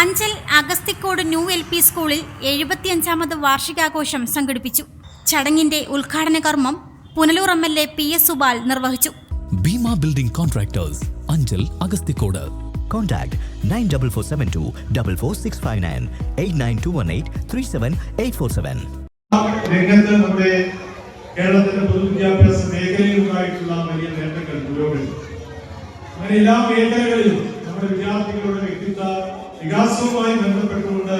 Anchal Agasthikode new L P സ്കൂളിൽ എഴുപത്തിയഞ്ചാമത് വാർഷികാഘോഷം സംഘടിപ്പിച്ചു. ചടങ്ങിന്റെ ഉദ്ഘാടന കർമ്മം Punalur M L A P S Subal നിർവഹിച്ചു. Bheema building contractors Anchal Agasthikode. Contact nine double four seven Contact 94472 44659 89218 37847. രംഗത്ത് നമ്മുടെ കേരളത്തിന്റെ പൊതുവിദ്യാഭ്യാസ മേഖലയിലുണ്ടായിട്ടുള്ള വലിയ നേട്ടങ്ങൾ പുരോഗതി അങ്ങനെ എല്ലാ മേഖലകളിലും നമ്മുടെ വിദ്യാർത്ഥികളുടെ വ്യക്തിത്വ വികാസവുമായി ബന്ധപ്പെട്ടുകൊണ്ട്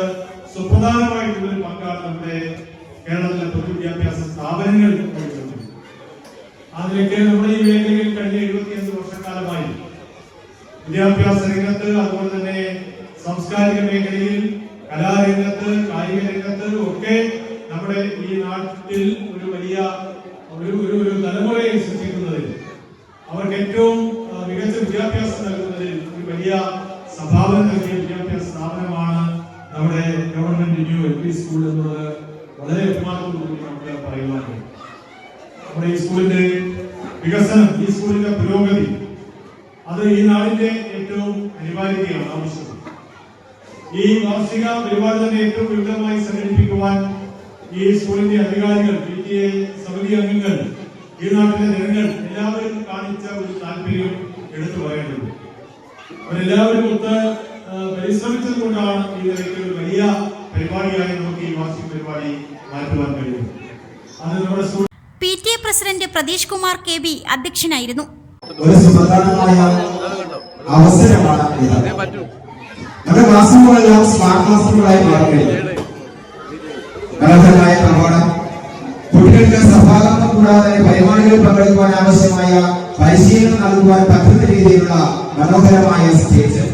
സുപ്രധാനമായിട്ടുള്ള ഒരു പങ്കാണ് നമ്മുടെ കേരളത്തിലെ പൊതുവിദ്യാഭ്യാസ സ്ഥാപനങ്ങൾ അതിലേക്ക് നമ്മുടെ ഈ മേഖലയിൽ കഴിഞ്ഞ എഴുപത്തിയഞ്ച് വർഷക്കാലമായി വിദ്യാഭ്യാസ രംഗത്ത് അതുപോലെ തന്നെ സാംസ്കാരിക മേഖലയിൽ കലാരംഗത്ത് കായിക രംഗത്ത് ഒക്കെ നമ്മുടെ ഈ നാട്ടിൽ ഒരു വലിയ ഒരു ഒരു തലമുറയെ സൃഷ്ടിക്കുന്നതിൽ അവർക്ക് ഏറ്റവും വലിയ സംഭാവന നൽകിയ വിദ്യാഭ്യാസ സ്ഥാപനമാണ് നമ്മുടെ government new L P school എന്നുള്ളത് വളരെ അഭിമാനത്തോടുകൂടി നമുക്ക് പറയുവാൻ നമ്മുടെ ഈ സ്കൂളിന്റെ വികസനം ഈ സ്കൂളിന്റെ പുരോഗതി അത് ഈ നാടിന്റെ ഏറ്റവും അനിവാര്യതയാണ് ആവശ്യം. ഈ വാർഷിക പരിപാടി തന്നെ ഏറ്റവും വിപുലമായി സംഘടിപ്പിക്കുവാൻ ഈ സ്കൂളിന്റെ അധികാരികൾ പി ടി സമിതി അംഗങ്ങൾ ഈ നാട്ടിലെ ജനങ്ങൾ എല്ലാവരും കാണിച്ച ഒരു താല്പര്യം അവരെല്ലാവരും ഒത്ത് പരിശ്രമിച്ചത് കൊണ്ടാണ് ഈ നിലയ്ക്ക് ഒരു വലിയ പരിപാടിയായി നമുക്ക് ഈ വാർഷിക പരിപാടി മാറ്റുവാൻ കഴിയുന്നത്. അത് നമ്മുടെ P T A president Pratheesh Kumar K B അധ്യക്ഷനായിരുന്നു. ഒരു സുപ്രധാനമായ അവസരമാണ് ഇത്. നമ്മുടെ സ്മാർട്ട് മനോഹരമായ കുട്ടികൾക്ക് സഭാകരണം കൂടാതെ പരിപാടികളിൽ പങ്കെടുക്കുവാൻ ആവശ്യമായ പരിശീലനം നൽകുവാൻ പറ്റുന്ന രീതിയിലുള്ള മനോഹരമായ സ്റ്റേജ്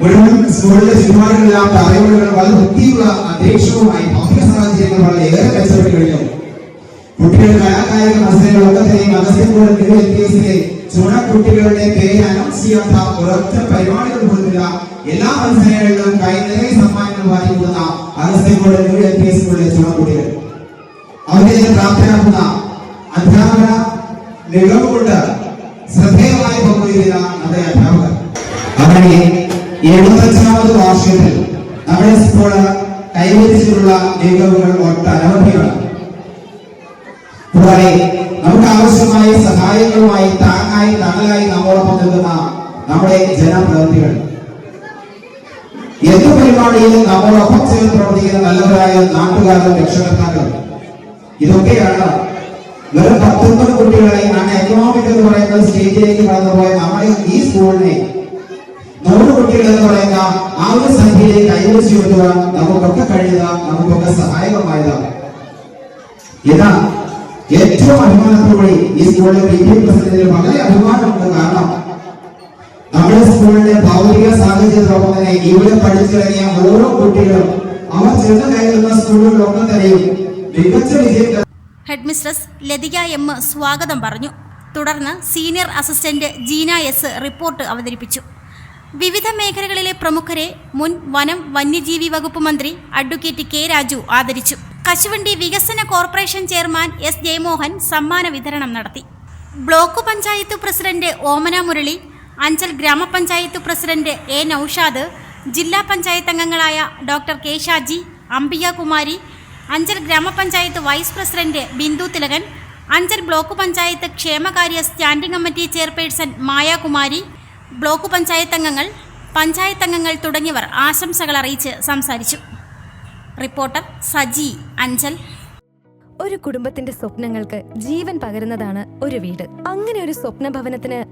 മുഴുവൻ സ്കൂളിലെ ചുറ്റുപാടുകളെല്ലാം അറിവുകൾ വളരെ വൃത്തിയുള്ള അന്തരീക്ഷവുമായി ഭൗതിക സാഹചര്യങ്ങൾ വളരെ ഏറെ മെച്ചപ്പെട്ട് കഴിഞ്ഞു. കുട്ടികൾ കലാകായിക മത്സരങ്ങളൊക്കെ തന്നെയും അഗസ്ത്യംകോട് ചുണ കുട്ടികളുടെ പേര് അനൗൺസ് ചെയ്യാത്ത ഒരൊറ്റ പരിപാടികൾ പോലുമില്ല. എല്ലാ മത്സരങ്ങളിലും കൈ നിറയെ സമ്മാനങ്ങൾ വാങ്ങിക്കൊടുന്ന അഗസ്ത്യംകോട് ചുണ കുട്ടികൾ. അവരെ പ്രാപ്തരാക്കുന്ന അധ്യാപന മികവ് കൊണ്ട് ശ്രദ്ധേയമായി പങ്കുവയ്ക്കുന്ന നമ്മുടെ അധ്യാപകർ. അങ്ങനെ എഴുപത്തഞ്ചാമത് വാർഷികത്തിൽ നമ്മുടെ സ്കൂൾ കൈവരിച്ചിട്ടുള്ള മികവുകൾ ഒട്ടനവധിയാണ് കൂടാതെ നമുക്ക് ആവശ്യമായ സഹായങ്ങളുമായി താങ്ങായി തണലായി നമ്മോടൊപ്പം നിൽക്കുന്ന നമ്മുടെ ജനപ്രതിനിധികൾ. എന്ത് പരിപാടിയിലും നമ്മോടൊപ്പം ചേർന്ന് പ്രവർത്തിക്കുന്ന നല്ലവരായ നാട്ടുകാരും രക്ഷകർത്താക്കളും ഇതൊക്കെയാണ് വെറും പത്തൊമ്പത് കുട്ടികളെ നാം എക്കണോമിക് എന്ന് പറയുന്ന സ്റ്റേജിലേക്ക് കടന്നുപോയ നമ്മുടെ ഈ സ്കൂളിനെ നൂറ് കുട്ടികൾ എന്ന് പറയുന്ന ആ ഒരു സംഖ്യയിലേക്ക് കൈവരിച്ചു കൊടുക്കുവാൻ നമുക്കൊക്കെ കഴിയുക നമുക്കൊക്കെ സഹായകമായതാണ്. ഇതാ ഏറ്റവും അഭിമാനത്തോടെ ഈ സ്കൂളിലെ പി ടി പ്രസിഡന്റിന് വളരെ അഭിമാനമുണ്ട്. കാരണം നമ്മുടെ സ്കൂളിലെ ഭൗതിക സാഹചര്യത്തോടൊപ്പം തന്നെ ഇവിടെ പഠിച്ചിറങ്ങിയ ഓരോ കുട്ടികളും അവർ ചെന്ന് കയറുന്ന സ്കൂളുകളിലൊക്കെ തന്നെയും മികച്ച വിജയം ഹെഡ് മിസ്ട്രസ് ലതിക എം സ്വാഗതം പറഞ്ഞു. തുടർന്ന് senior assistant Jeena S report അവതരിപ്പിച്ചു. വിവിധ മേഖലകളിലെ പ്രമുഖരെ മുൻ വനം വന്യജീവി വകുപ്പ് മന്ത്രി അഡ്വക്കേറ്റ് കെ രാജു ആദരിച്ചു. കശുവണ്ടി വികസന കോർപ്പറേഷൻ ചെയർമാൻ എസ് ജയമോഹൻ സമ്മാന വിതരണം നടത്തി. ബ്ലോക്ക് പഞ്ചായത്ത് പ്രസിഡന്റ് ഓമന മുരളി അഞ്ചൽ ഗ്രാമപഞ്ചായത്ത് പ്രസിഡന്റ് എ നൌഷാദ് ജില്ലാ പഞ്ചായത്ത് അംഗങ്ങളായ ഡോക്ടർ കെ ഷാജി അംബിക കുമാരി അഞ്ചൽ ഗ്രാമപഞ്ചായത്ത് vice president Bindu Thilakan Anchal block panchayat ക്ഷേമകാര്യ standing committee chairperson Mayakumari block panchayat അംഗങ്ങൾ പഞ്ചായത്ത് അംഗങ്ങൾ തുടങ്ങിയവർ ആശംസകൾ അറിയിച്ച് സംസാരിച്ചു. റിപ്പോർട്ടർ സജി അഞ്ചൽ. ഒരു കുടുംബത്തിന്റെ സ്വപ്നങ്ങൾക്ക് ജീവൻ പകരുന്നതാണ് ഒരു വീട്. അങ്ങനെ ഒരു സ്വപ്ന ഭവനത്തിന്